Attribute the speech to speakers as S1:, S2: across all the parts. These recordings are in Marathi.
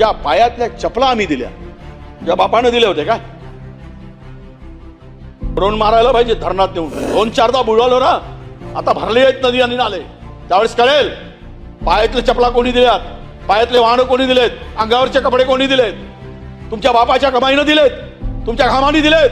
S1: तुझ्या पायातल्या चपला आम्ही दिल्या. तुझ्या बापानं दिल्या होत्या काय ड्रोन मारायला पाहिजे धरणात नेऊन. दोन चारदा बुडवलो ना आता भरले आहेत नदी आणि नाले. त्यावेळेस कळेल पायातले चपला कोणी दिल्यात? पायातले वाहनं कोणी दिलेत? अंगावरचे कपडे कोणी दिलेत? तुमच्या बापाच्या कमाईनं दिलेत? तुमच्या घामाने दिलेत?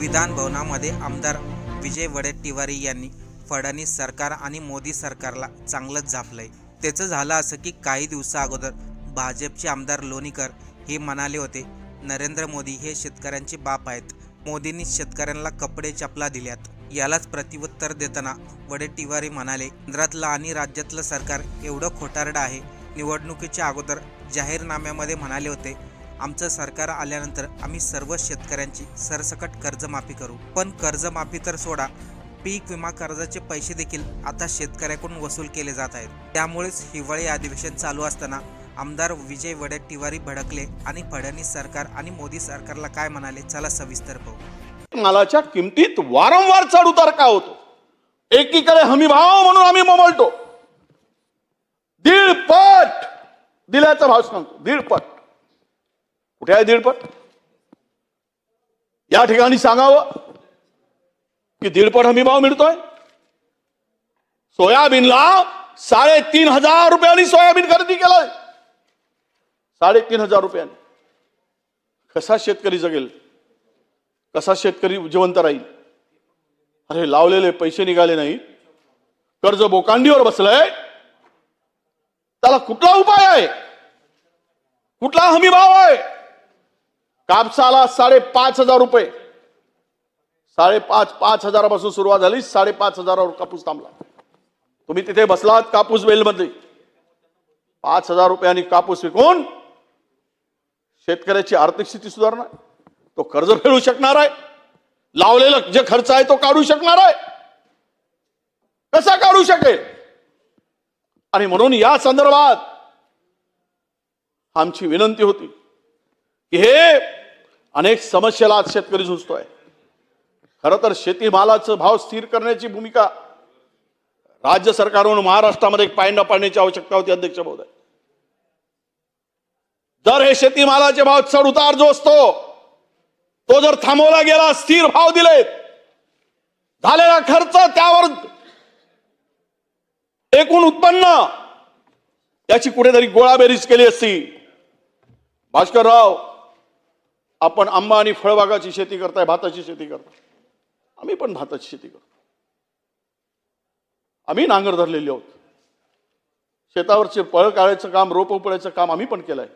S2: विधान भवनामध्ये आमदार विजय वडेट्टीवारी यांनी फडणवीस सरकार आणि मोदी सरकारला चांगलंच झापलंय. त्याचं झालं असं की काही दिवसा अगोदर भाजपचे आमदार लोणीकर हे म्हणाले होते नरेंद्र मोदी हे शेतकऱ्यांचे बाप आहेत. मोदींनी शेतकऱ्यांना कपडे चपला दिल्यात. यालाच प्रत्युत्तर देताना वडेट्टीवारी म्हणाले केंद्रातलं आणि राज्यातलं सरकार एवढं खोटारडं आहे. निवडणुकीच्या अगोदर जाहीरनाम्यामध्ये म्हणाले होते आमचं सरकार आल्यानंतर आम्ही सर्व शेतकऱ्यांची सरसकट कर्जमाफी करू. पण कर्जमाफी तर सोडा पीक विमा कर्जाचे पैसे देखील आता शेतकऱ्याकडून वसूल केले जात आहेत. त्यामुळेच हिवाळी अधिवेशन चालू असताना आमदार विजय वडेट्टीवारी भडकले आणि फडणवीस सरकार आणि मोदी सरकारला काय म्हणाले चला सविस्तर पाहू.
S1: मालाच्या किमतीत वारंवार चढ उतार का होतो? एकीकडे हमी भाव म्हणून आम्ही मोमलतो. दीडपट दिल्याचा भाव सांगतो दीडपट. कुठे आहे दीडपट? या ठिकाणी सांगावं. की दीडपट हमी भाव मिळतोय? सोयाबीनला साडेतीन हजार रुपयांनी सोयाबीन खरेदी केलाय. साडेतीन हजार रुपयांनी. कसा शेतकरी जगेल? कसा शेतकरी जिवंत राहील? अरे लावलेले पैसे निघाले नाही कर्ज बोकांडीवर बसलंय. त्याला कुठला उपाय आहे? कुठला हमी भाव आहे? कापसाला साडेपाच हजार रुपये. साडेपाच पाच हजारापासून सुरुवात झाली साडेपाच हजारावर कापूस थांबला. तुम्ही तिथे बसलात कापूस वेलमध्ये. पाच हजार रुपयांनी कापूस विकून शेतकऱ्याची आर्थिक स्थिती सुधारणार. तो कर्ज फेडू शकणार आहे. लावलेलं जे खर्च आहे तो काढू शकणार आहे. कसा काढू शकेल? आणि म्हणून या संदर्भात आमची विनंती होती की हे अनेक समस्येला आज शेतकरी झुजतोय. खरं तर शेतीमालाचं भाव स्थिर करण्याची भूमिका राज्य सरकारवरून महाराष्ट्रामध्ये एक पायंडा पाडण्याची आवश्यकता होती अध्यक्ष महोदय. जर हे शेतीमालाचे भाव चढ उतार जो असतो तो जर थांबवला गेला स्थिर भाव दिलेत झालेला खर्च त्यावर एकूण उत्पन्न याची कुठेतरी गोळाबेरीज केली असती. भास्करराव आपण आंबा आणि फळबागाची शेती करताय भाताची शेती करताय. आम्ही पण भाताची शेती करतो. आम्ही नांगर धरलेली आहोत. शेतावरचे पळ काढायचं काम रोप उपळायचं काम आम्ही पण केलंय.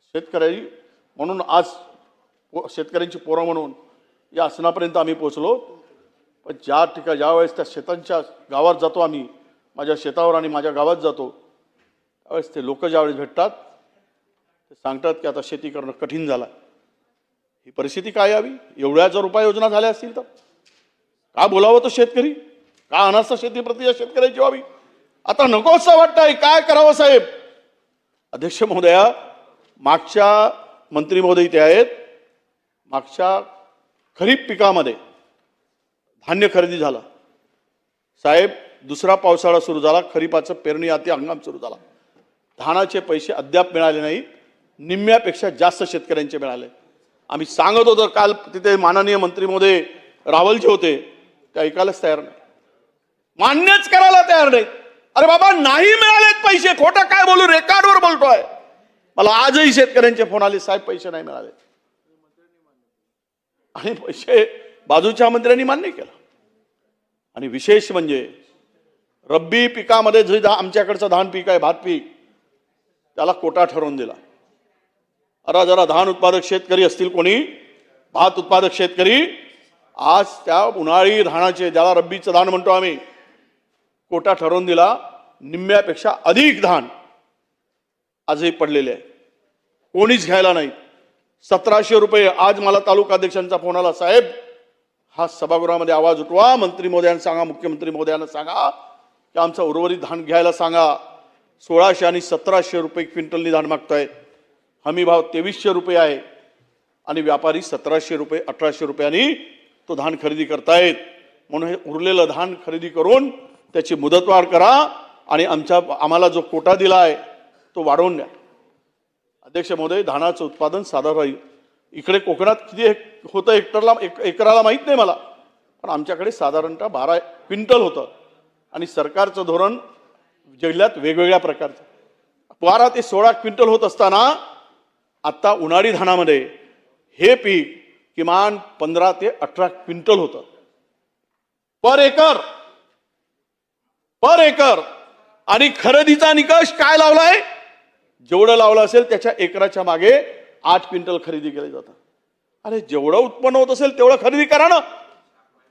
S1: शेतकरी म्हणून आज पो- शेतकऱ्यांची पोरं म्हणून या आसनापर्यंत आम्ही पोहोचलो. पण ज्या ठिकाणी ज्यावेळेस त्या शेतांच्या गावात जातो आम्ही माझ्या शेतावर आणि माझ्या गावात जातो त्यावेळेस ते लोक ज्यावेळेस भेटतात ते सांगतात की आता शेती करणं कठीण झालं ही परिस्थिती काय यावी? एवढ्या जर उपाययोजना झाल्या असतील तर. का बोलावं तो शेतकरी? का अनास्थ शेतीप्रती या शेतकऱ्याची व्हावी? आता नको असं वाटतंय. काय करावं साहेब? अध्यक्ष महोदया मागच्या मंत्री महोदय ते आहेत. मागच्या खरीप पिकामध्ये धान्य खरेदी झाला. साहेब दुसरा पावसाळा सुरू झाला. खरीपाचं पेरणी आती हंगाम सुरू झाला. धानाचे पैसे अद्याप मिळाले नाहीत. निम्म्यापेक्षा जास्त शेतकऱ्यांचे मिळाले. आम्ही सांगत होतो काल तिथे माननीय मंत्री रावल जे होते ते ऐकायलाच तयार नाही. मान्यच करायला तयार नाही अरे बाबा नाही मिळालेत पैसे खोटं काय बोलू रेकॉर्डवर बोलतोय. मला आजही शेतकऱ्यांचे फोन आले साहेब पैसे नाही मिळाले. आणि पैसे बाजूच्या मंत्र्यांनी मान्य केलं. आणि विशेष म्हणजे रब्बी पिकामध्ये जे आमच्याकडचं धान पीक आहे भात पीक त्याला कोटा ठरवून दिला. अरा जरा धान उत्पादक शेतकरी असतील कोणी भात उत्पादक शेतकरी आज त्या उन्हाळी धानाचे ज्याला रब्बीचं धान म्हणतो आम्ही कोटा ठरवून दिला निम्म्यापेक्षा अधिक धान आजही पडलेले आहे कोणीच घ्यायला नाही. सतराशे रुपये आज मला तालुका अध्यक्षांचा फोन आला साहेब हा सभागृहामध्ये आवाज उठवा मंत्री मोदयांना सांगा मुख्यमंत्री महोदयांना सांगा की आमचं उर्वरित धान घ्यायला सांगा. सोळाशे आणि सतराशे रुपये क्विंटलनी धान मागतायत हमी भाव तेवीसशे रुपये आहे आणि व्यापारी सतराशे रुपये अठराशे रुपयांनी तो धान खरेदी करतायत. म्हणून हे उरलेलं धान खरेदी करून त्याची मुदतवाढ करा आणि आमच्या आम्हाला जो कोटा दिला आहे तो वाढवून द्या. अध्यक्ष महोदय धानाचं उत्पादन साधारण राहील इकडे कोकणात किती हेक होतं? हेक्टरला एक एकराला माहीत नाही मला. पण आमच्याकडे साधारणतः बारा क्विंटल होतं. आणि सरकारचं धोरण जिल्ह्यात वेगवेगळ्या प्रकारचं. बारा ते सोळा क्विंटल होत असताना आत्ता उन्हाळी धानामध्ये हे पीक किमान पंधरा ते अठरा क्विंटल होतं. Per acre per acre. आणि खरेदीचा निकष काय लावलाय? जेवढं लावलं असेल त्याच्या एकराच्या मागे आठ क्विंटल खरेदी केले जातं अरे जेवढं उत्पन्न होत असेल तेवढं खरेदी करा ना.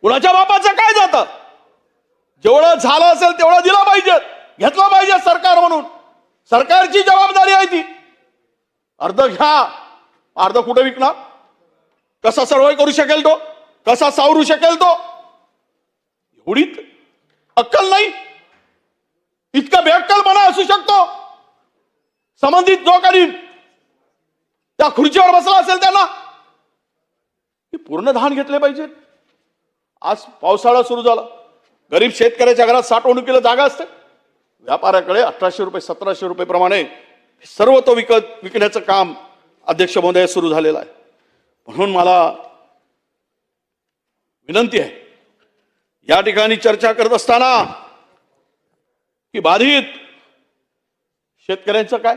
S1: कुणाच्या बापाचं काय जातं? जेवढं झालं असेल तेवढं दिलं पाहिजे. घेतलं पाहिजे सरकार म्हणून. सरकारची जबाबदारी आहे ती. अर्ध घ्या अर्ध कुठे विकणार? कसा सर्वाय करू शकेल तो? कसा सावरू शकेल तो? एवढीत अक्कल नाही. इतका बेअक्कलपणा असू शकतो. संबंधित जो काही त्या खुर्चीवर बसला असेल त्यांना पूर्ण धान घेतले पाहिजे. आज पावसाळा सुरू झाला. गरीब शेतकऱ्याच्या घरात साठवणुकीला जागा असते. व्यापाऱ्याकडे अठराशे रुपये सतराशे रुपये प्रमाणे सर्व तो विकत विकण्याचं काम अध्यक्ष महोदय सुरू झालेलं आहे. म्हणून मला विनंती आहे या ठिकाणी चर्चा करत असताना की बाधित शेतकऱ्यांचं काय?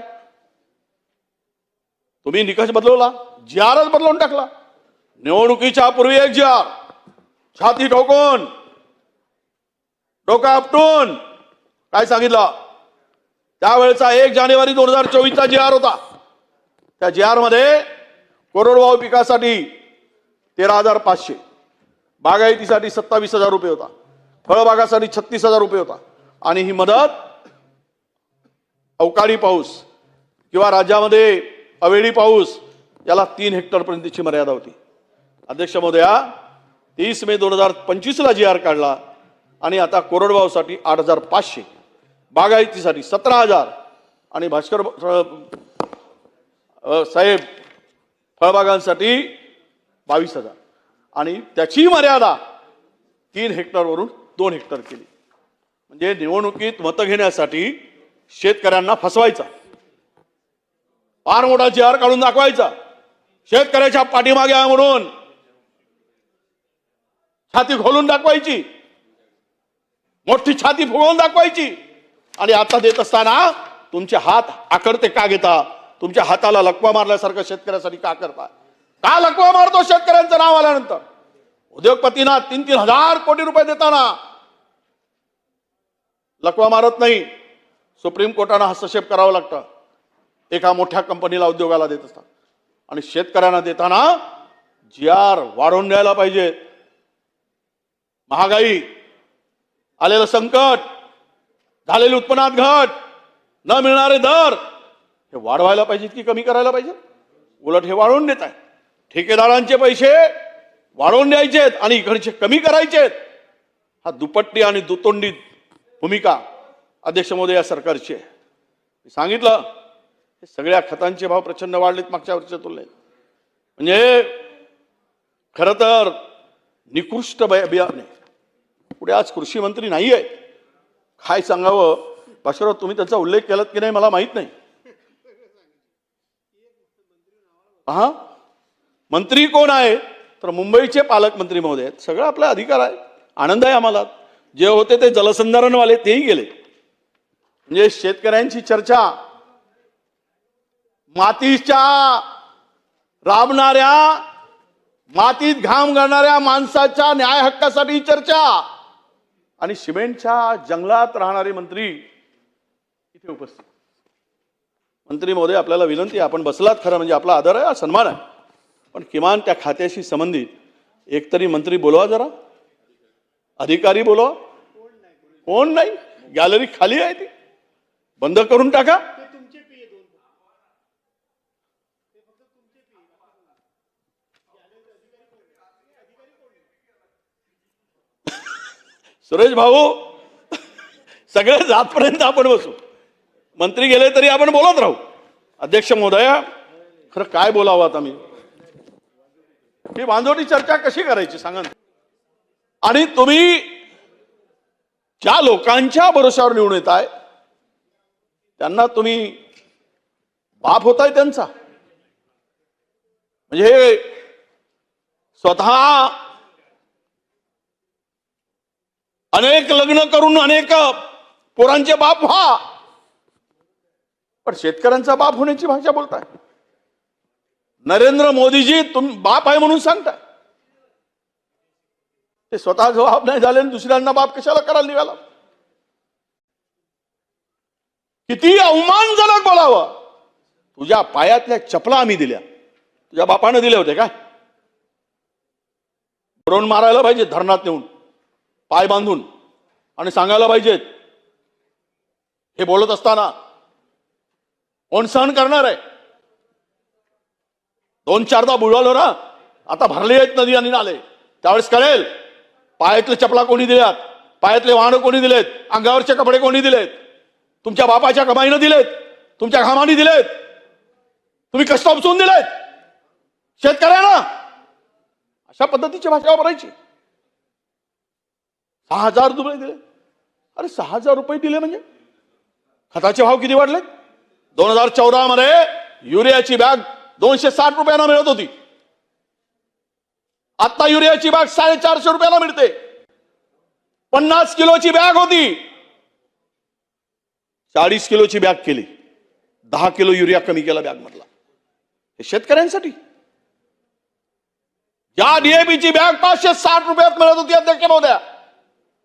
S1: तुम्ही निकष बदलवला जी आरच बदलवून टाकला. निवडणुकीच्या पूर्वी एक जी आर छाती ठोकून डोका आपटून काय सांगितलं? त्यावेळेचा एक जानेवारी दोन हजार चोवीसचा जी आर होता. त्या जी आरमध्ये कोरडवाहू पिकासाठी तेरा हजार पाचशे. बागायतीसाठी सत्तावीस हजार रुपये होता. फळबागासाठी छत्तीस हजार रुपये होता. आणि ही मदत अवकाळी पाऊस किंवा राज्यामध्ये अवेळी पाऊस याला तीन हेक्टरपर्यंतची मर्यादा होती. अध्यक्ष महोदया तीस मे दोन हजार पंचवीसला जी आर काढला आणि आता कोरडवाहूसाठी आठ हजार पाचशे. बागायतीसाठी सतरा हजार. आणि भास्कर साहेब फळबागांसाठी बावीस हजार. आणि त्याची मर्यादा तीन हेक्टरवरून दोन हेक्टर केली. म्हणजे निवडणुकीत मतं घेण्यासाठी शेतकऱ्यांना फसवायचा. फार मोठा चेहर काढून दाखवायचा. शेतकऱ्याच्या पाठीमागे आहे म्हणून. छाती खोलून दाखवायची. मोठी छाती फुगवून दाखवायची. आणि आता देत असताना तुमचे हात आकडते का घेता? तुमच्या हाताला लकवा मारल्यासारखं शेतकऱ्यासाठी का करता? का लकवा मारतो शेतकऱ्यांचं नाव आल्यानंतर? उद्योगपतींना तीन तीन हजार कोटी रुपये देताना. लकवा मारत नाही. सुप्रीम कोर्टानं हस्तक्षेप करावं लागतं. एका मोठ्या कंपनीला उद्योगाला देत असतात. आणि शेतकऱ्यांना देताना जी आर वाढवून द्यायला पाहिजे. महागाई आलेलं संकट झालेली उत्पन्नात घट न मिळणारे दर हे वाढवायला पाहिजेत की कमी करायला पाहिजे उलट हे वाढवून देत आहे ठेकेदारांचे पैसे वाढवून द्यायचेत आणि इकडचे कमी करायचेत. हा दुपट्टी आणि दुतोंडी भूमिका अध्यक्ष मोदी या सरकारची आहे. मी सांगितलं हे सगळ्या खतांचे भाव प्रचंड वाढलेत मागच्या वर्षीच्या तुलनेत. म्हणजे खरं तर निकृष्ट बियाणे. पुढे आज कृषी मंत्री नाही आहे काय सांगावं? भास्करराव तुम्ही त्याचा उल्लेख केलात की नाही मला माहीत नाही. हा? मंत्री कोण आहे? तर मुंबईचे पालकमंत्री महोदय आहेत. सगळं आपला अधिकार आहे. आनंद आहे आम्हाला. जे होते ते जलसंधारणवाले तेही गेले. म्हणजे शेतकऱ्यांची चर्चा. मातीच्या राबणाऱ्या मातीत घाम घालणाऱ्या माणसाच्या न्याय हक्कासाठी चर्चा. आणि सिमेंटच्या जंगलात राहणारे मंत्री इथे उपस्थित. मंत्री महोदय आपल्याला विनंती आपण बसलात खरं म्हणजे आपला आदर आहे सन्मान आहे. पण किमान त्या खात्याशी संबंधित एकतरी मंत्री बोलवा जरा. अधिकारी बोलवा. कोण नाही? गॅलरी खाली आहे ती. बंद करून टाका. सुरेश भाऊ सगळे जातपर्यंत आपण बसू. मंत्री गेले तरी आपण बोलत राहू. अध्यक्ष महोदया खरं काय बोलावं आता मी? ही बांधवडी चर्चा कशी करायची सांगा आणि तुम्ही ज्या लोकांच्या भरोशावर निवडून येत आहे त्यांना तुम्ही बाप होताय त्यांचा. म्हणजे स्वतः अनेक लग्न करून अनेक पोरांचे बाप व्हा. पण शेतकऱ्यांचा बाप होण्याची भाषा बोलताय. नरेंद्र मोदीजी तुम्ही बाप आहे म्हणून सांगताय. ते स्वतः जबाब नाही झाले आणि दुसऱ्यांना बाप कशाला करायला निघाला? किती अवमानजनक बोलावं. तुझ्या पायातल्या चपला आम्ही दिल्या. तुझ्या बापानं दिल्या होत्या काय? ब्रोन मारायला पाहिजे धरणात नेऊन. पाय बांधून आणि सांगायला पाहिजेत. हे बोलत असताना कोण सहन करणार आहे? दोन चारदा बुडवलो ना आता भरले आहेत नदी आणि नाले. त्यावेळेस कळेल पायातले चपला कोणी दिल्यात? पायातले वाहनं कोणी दिलेत? अंगावरचे कपडे कोणी दिलेत? तुमच्या बापाच्या कमाईनं दिलेत? तुमच्या घामाने दिलेत? तुम्ही कष्ट उपसून दिलेत? शेतकऱ्यांना? अशा पद्धतीची भाषा वापरायची. सहा हजार रुपये दिले. अरे सहा हजार रुपये दिले म्हणजे? खताचे भाव किती वाढले दोन हजार चौदा मध्ये युरियाची बॅग दोनशे साठ रुपयांना मिळत होती. आता युरियाची बॅग साडेचारशे रुपयाला मिळते. पन्नास किलोची बॅग होती. चाळीस किलोची बॅग केली. दहा किलो युरिया कमी केला बॅग मधला. हे शेतकऱ्यांसाठी. या डीएपीची बॅग पाचशे साठ रुपयात मिळत होती अध्यक्ष महोदया.